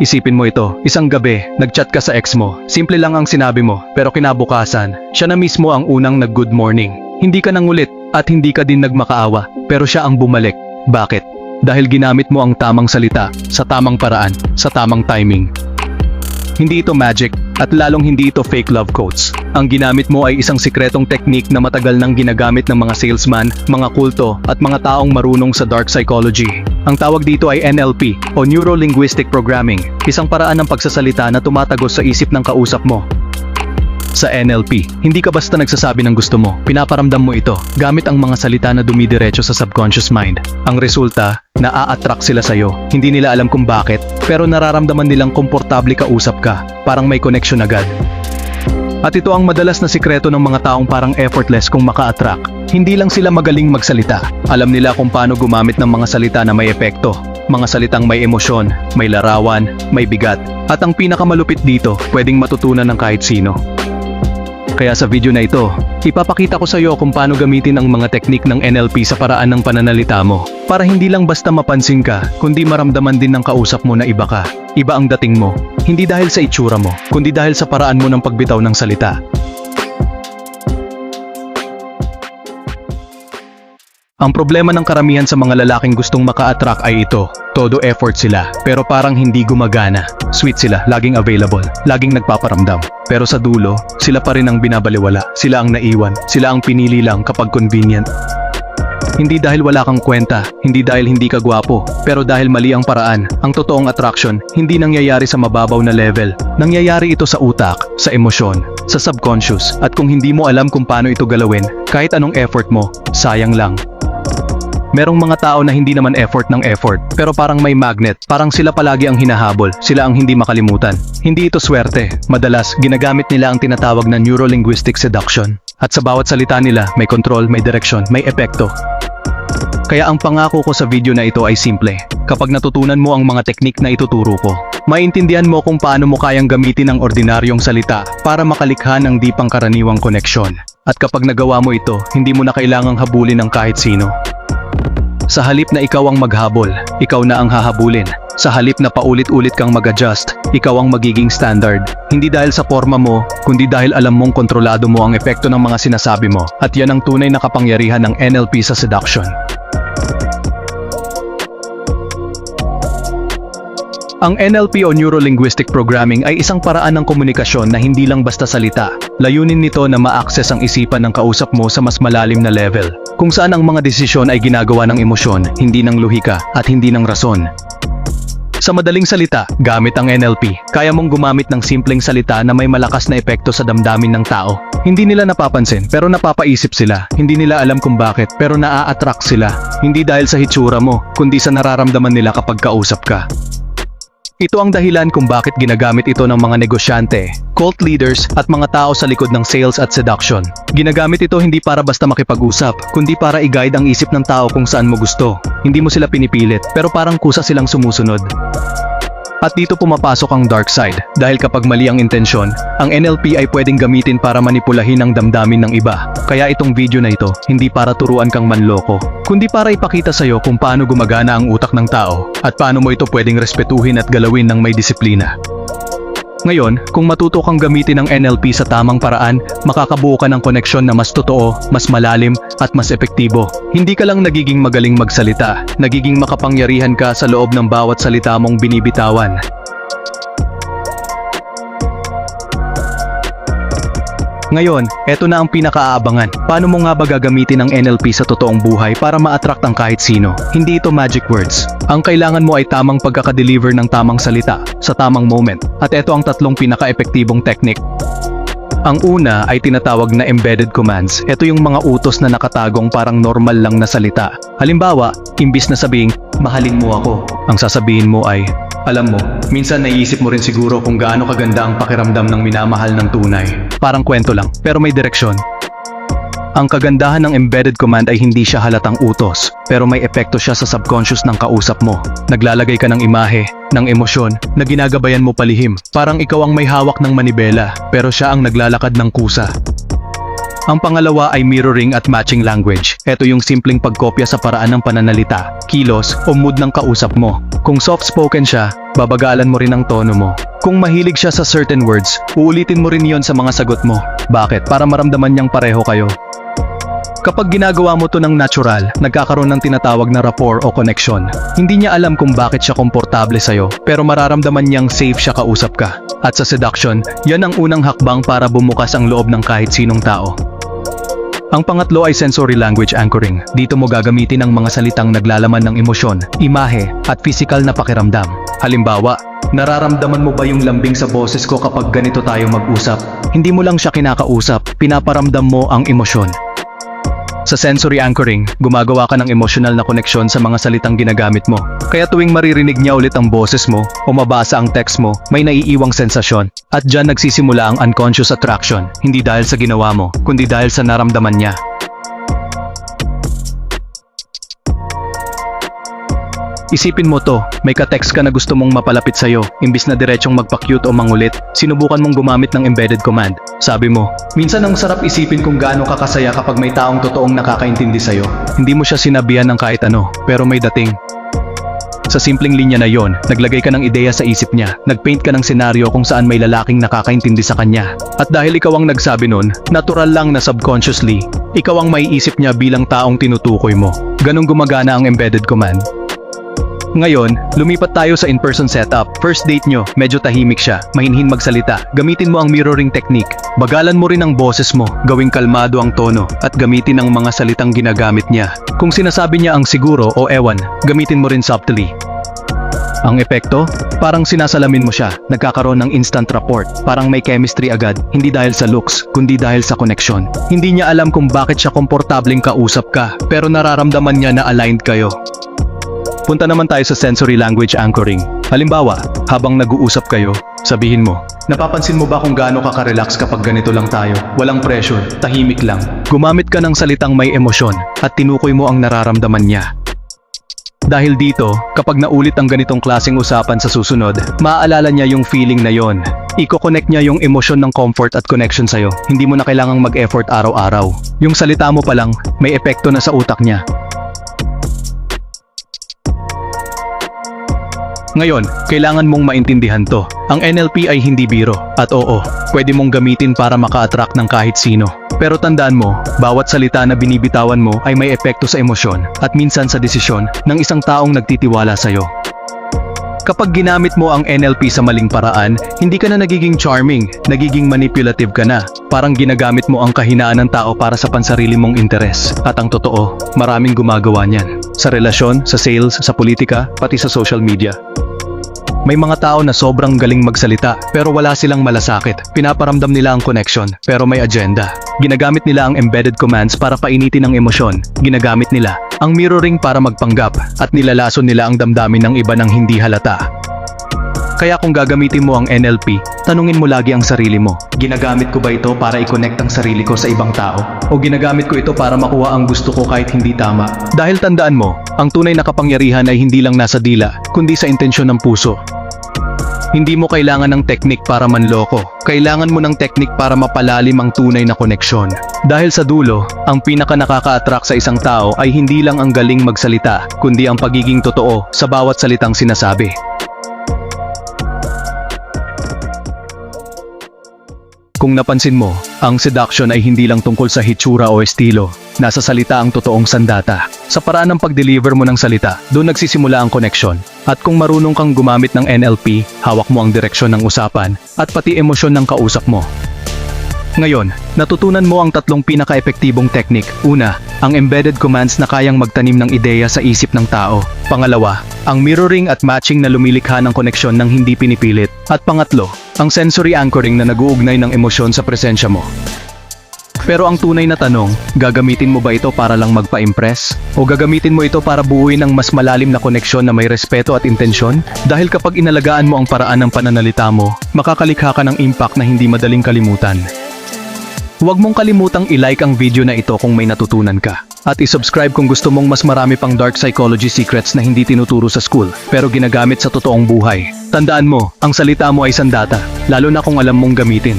Isipin mo ito, isang gabi, nagchat ka sa ex mo. Simple lang ang sinabi mo, pero kinabukasan, siya na mismo ang unang nag-good morning. Hindi ka nangulit at hindi ka din nagmakaawa, pero siya ang bumalik. Bakit? Dahil ginamit mo ang tamang salita, sa tamang paraan, sa tamang timing. Hindi ito magic, at lalong hindi ito fake love quotes. Ang ginamit mo ay isang sikretong teknik na matagal nang ginagamit ng mga salesman, mga kulto, at mga taong marunong sa dark psychology. Ang tawag dito ay NLP, o Neuro Linguistic Programming, isang paraan ng pagsasalita na tumatagos sa isip ng kausap mo. Sa NLP, hindi ka basta nagsasabi ng gusto mo, pinaparamdam mo ito gamit ang mga salita na dumidiretso sa subconscious mind. Ang resulta, naa-attract sila sa'yo. Hindi nila alam kung bakit, pero nararamdaman nilang komportable kausap ka, parang may connection agad. At ito ang madalas na sikreto ng mga taong parang effortless kung maka-attract. Hindi lang sila magaling magsalita. Alam nila kung paano gumamit ng mga salita na may epekto. Mga salitang may emosyon, may larawan, may bigat. At ang pinakamalupit dito, pwedeng matutunan ng kahit sino. Kaya sa video na ito, ipapakita ko sa iyo kung paano gamitin ang mga teknik ng NLP sa paraan ng pananalita mo. Para hindi lang basta mapansin ka, kundi maramdaman din ng kausap mo na iba ka. Iba ang dating mo. Hindi dahil sa itsura mo, kundi dahil sa paraan mo ng pagbitaw ng salita. Ang problema ng karamihan sa mga lalaking gustong maka-attract ay ito. Todo effort sila, pero parang hindi gumagana. Sweet sila, laging available, laging nagpaparamdam. Pero sa dulo, sila pa rin ang binabaliwala. Sila ang naiwan, sila ang pinili lang kapag convenient. Hindi dahil wala kang kwenta, hindi dahil hindi ka gwapo, pero dahil mali ang paraan. Ang totoong attraction, hindi nangyayari sa mababaw na level. Nangyayari ito sa utak, sa emosyon, sa subconscious, at kung hindi mo alam kung paano ito galawin, kahit anong effort mo, sayang lang. Merong mga tao na hindi naman effort ng effort, pero parang may magnet, parang sila palagi ang hinahabol, sila ang hindi makalimutan. Hindi ito swerte, madalas ginagamit nila ang tinatawag na neuro-linguistic seduction. At sa bawat salita nila, may control, may direksyon, may epekto. Kaya ang pangako ko sa video na ito ay simple. Kapag natutunan mo ang mga teknik na ituturo ko, maintindihan mo kung paano mo kayang gamitin ang ordinaryong salita para makalikha ng di pangkaraniwang koneksyon. At kapag nagawa mo ito, hindi mo na kailangang habulin ng kahit sino. Sa halip na ikaw ang maghabol, ikaw na ang hahabulin. Sa halip na paulit-ulit kang mag-adjust, ikaw ang magiging standard. Hindi dahil sa forma mo, kundi dahil alam mong kontrolado mo ang epekto ng mga sinasabi mo. At yan ang tunay na kapangyarihan ng NLP sa seduction. Ang NLP o Neuro-Linguistic Programming ay isang paraan ng komunikasyon na hindi lang basta salita. Layunin nito na ma-access ang isipan ng kausap mo sa mas malalim na level, kung saan ang mga desisyon ay ginagawa ng emosyon, hindi ng luhika, at hindi ng rason. Sa madaling salita, gamit ang NLP, kaya mong gumamit ng simpleng salita na may malakas na epekto sa damdamin ng tao. Hindi nila napapansin, pero napapaisip sila. Hindi nila alam kung bakit, pero naa-attract sila. Hindi dahil sa hitsura mo, kundi sa nararamdaman nila kapag kausap ka. Ito ang dahilan kung bakit ginagamit ito ng mga negosyante, cult leaders at mga tao sa likod ng sales at seduction. Ginagamit ito hindi para basta makipag-usap, kundi para i-guide ang isip ng tao kung saan mo gusto. Hindi mo sila pinipilit, pero parang kusa silang sumusunod. At dito pumapasok ang dark side, dahil kapag mali ang intensyon, ang NLP ay pwedeng gamitin para manipulahin ang damdamin ng iba. Kaya itong video na ito, hindi para turuan kang manloko, kundi para ipakita sa'yo kung paano gumagana ang utak ng tao, at paano mo ito pwedeng respetuhin at galawin ng may disiplina. Ngayon, kung matuto kang gamitin ang NLP sa tamang paraan, makakabuo ka ng koneksyon na mas totoo, mas malalim, at mas epektibo. Hindi ka lang nagiging magaling magsalita, nagiging makapangyarihan ka sa loob ng bawat salita mong binibitawan. Ngayon, eto na ang pinakaabangan. Paano mo nga ba gagamitin ang NLP sa totoong buhay para ma-attract ang kahit sino? Hindi ito magic words. Ang kailangan mo ay tamang pagkakadeliver ng tamang salita sa tamang moment. At eto ang tatlong pinaka-epektibong technique. Ang una ay tinatawag na embedded commands. Ito yung mga utos na nakatagong parang normal lang na salita. Halimbawa, imbis na sabing, mahalin mo ako, ang sasabihin mo ay, alam mo, minsan naiisip mo rin siguro kung gaano kaganda ang pakiramdam ng minamahal ng tunay. Parang kwento lang, pero may direksyon. Ang kagandahan ng embedded command ay hindi siya halatang utos, pero may epekto siya sa subconscious ng kausap mo. Naglalagay ka ng imahe, ng emosyon, na ginagabayan mo palihim. Parang ikaw ang may hawak ng manibela, pero siya ang naglalakad ng kusa. Ang pangalawa ay mirroring at matching language. Ito yung simpleng pagkopya sa paraan ng pananalita, kilos, o mood ng kausap mo. Kung soft-spoken siya, babagalan mo rin ang tono mo. Kung mahilig siya sa certain words, uulitin mo rin yon sa mga sagot mo. Bakit? Para maramdaman niyang pareho kayo. Kapag ginagawa mo to ng natural, nagkakaroon ng tinatawag na rapport o connection. Hindi niya alam kung bakit siya komportable sa'yo, pero mararamdaman niyang safe siya kausap ka. At sa seduction, yan ang unang hakbang para bumukas ang loob ng kahit sinong tao. Ang pangatlo ay sensory language anchoring. Dito mo gagamitin ang mga salitang naglalaman ng emosyon, imahe, at physical na pakiramdam. Halimbawa, nararamdaman mo ba yung lambing sa boses ko kapag ganito tayo mag-usap? Hindi mo lang siya kinakausap, pinaparamdam mo ang emosyon. Sa sensory anchoring, gumagawa ka ng emotional na koneksyon sa mga salitang ginagamit mo. Kaya tuwing maririnig niya ulit ang boses mo o mabasa ang text mo, may naiiwang sensasyon. At dyan nagsisimula ang unconscious attraction, hindi dahil sa ginawa mo, kundi dahil sa naramdaman niya. Isipin mo to, may ka-text ka na gusto mong mapalapit sa'yo, imbis na diretsong magpa-cute o mangulit, sinubukan mong gumamit ng embedded command. Sabi mo, minsan ang sarap isipin kung gaano ka kasaya kapag may taong totoong nakakaintindi sa'yo. Hindi mo siya sinabihan ng kahit ano, pero may dating. Sa simpleng linya na yon, naglagay ka ng ideya sa isip niya, nagpaint ka ng senaryo kung saan may lalaking nakakaintindi sa kanya. At dahil ikaw ang nagsabi nun, natural lang na subconsciously, ikaw ang maiisip niya bilang taong tinutukoy mo. Ganong gumagana ang embedded command. Ngayon, lumipat tayo sa in-person setup. First date nyo, medyo tahimik siya, mahinhin magsalita. Gamitin mo ang mirroring technique. Bagalan mo rin ang boses mo, gawing kalmado ang tono, at gamitin ang mga salitang ginagamit niya. Kung sinasabi niya ang siguro o ewan, gamitin mo rin subtly. Ang epekto? Parang sinasalamin mo siya, nagkakaroon ng instant rapport, parang may chemistry agad, hindi dahil sa looks, kundi dahil sa connection. Hindi niya alam kung bakit siya komportableng kausap ka, pero nararamdaman niya na aligned kayo. Punta naman tayo sa sensory language anchoring. Halimbawa, habang nag-uusap kayo, sabihin mo, Napapansin mo ba kung gaano ka ka-relax kapag ganito lang tayo? Walang pressure, tahimik lang. Gumamit ka ng salitang may emosyon at tinukoy mo ang nararamdaman niya. Dahil dito, kapag naulit ang ganitong klaseng usapan sa susunod, maaalala niya yung feeling na yon. Iko-connect niya yung emosyon ng comfort at connection sa'yo. Hindi mo na kailangang mag-effort araw-araw. Yung salita mo pa lang, may epekto na sa utak niya. Ngayon, kailangan mong maintindihan to. Ang NLP ay hindi biro. At oo, pwede mong gamitin para maka-attract ng kahit sino. Pero tandaan mo, bawat salita na binibitawan mo ay may epekto sa emosyon at minsan sa desisyon ng isang taong nagtitiwala sa'yo. Kapag ginamit mo ang NLP sa maling paraan, hindi ka na nagiging charming, nagiging manipulative ka na. Parang ginagamit mo ang kahinaan ng tao para sa pansarili mong interes. At ang totoo, maraming gumagawa niyan. Sa relasyon, sa sales, sa politika, pati sa social media. May mga tao na sobrang galing magsalita pero wala silang malasakit. Pinaparamdam nila ang connection pero may agenda. Ginagamit nila ang embedded commands para painitin ang emosyon. Ginagamit nila ang mirroring para magpanggap at nilalason nila ang damdamin ng iba ng hindi halata. Kaya kung gagamitin mo ang NLP, tanungin mo lagi ang sarili mo. Ginagamit ko ba ito para i-connect ang sarili ko sa ibang tao? O ginagamit ko ito para makuha ang gusto ko kahit hindi tama? Dahil tandaan mo, ang tunay na kapangyarihan ay hindi lang nasa dila, kundi sa intensyon ng puso. Hindi mo kailangan ng teknik para manloko. Kailangan mo ng teknik para mapalalim ang tunay na koneksyon. Dahil sa dulo, ang pinaka nakaka-attract sa isang tao ay hindi lang ang galing magsalita, kundi ang pagiging totoo sa bawat salitang sinasabi. Kung napansin mo, ang seduction ay hindi lang tungkol sa hitsura o estilo. Nasa salita ang totoong sandata. Sa paraan ng pag-deliver mo ng salita, doon nagsisimula ang connection. At kung marunong kang gumamit ng NLP, hawak mo ang direksyon ng usapan at pati emosyon ng kausap mo. Ngayon, natutunan mo ang tatlong pinaka-epektibong teknik. Una, ang embedded commands na kayang magtanim ng ideya sa isip ng tao. Pangalawa, ang mirroring at matching na lumilikha ng koneksyon ng hindi pinipilit. At pangatlo, ang sensory anchoring na naguugnay ng emosyon sa presensya mo. Pero ang tunay na tanong, gagamitin mo ba ito para lang magpa-impress? O gagamitin mo ito para buuin ang mas malalim na koneksyon na may respeto at intensyon? Dahil kapag inalagaan mo ang paraan ng pananalita mo, makakalikha ka ng impact na hindi madaling kalimutan. Huwag mong kalimutang i-like ang video na ito kung may natutunan ka. At i-subscribe kung gusto mong mas marami pang dark psychology secrets na hindi tinuturo sa school, pero ginagamit sa totoong buhay. Tandaan mo, ang salita mo ay sandata, lalo na kung alam mong gamitin.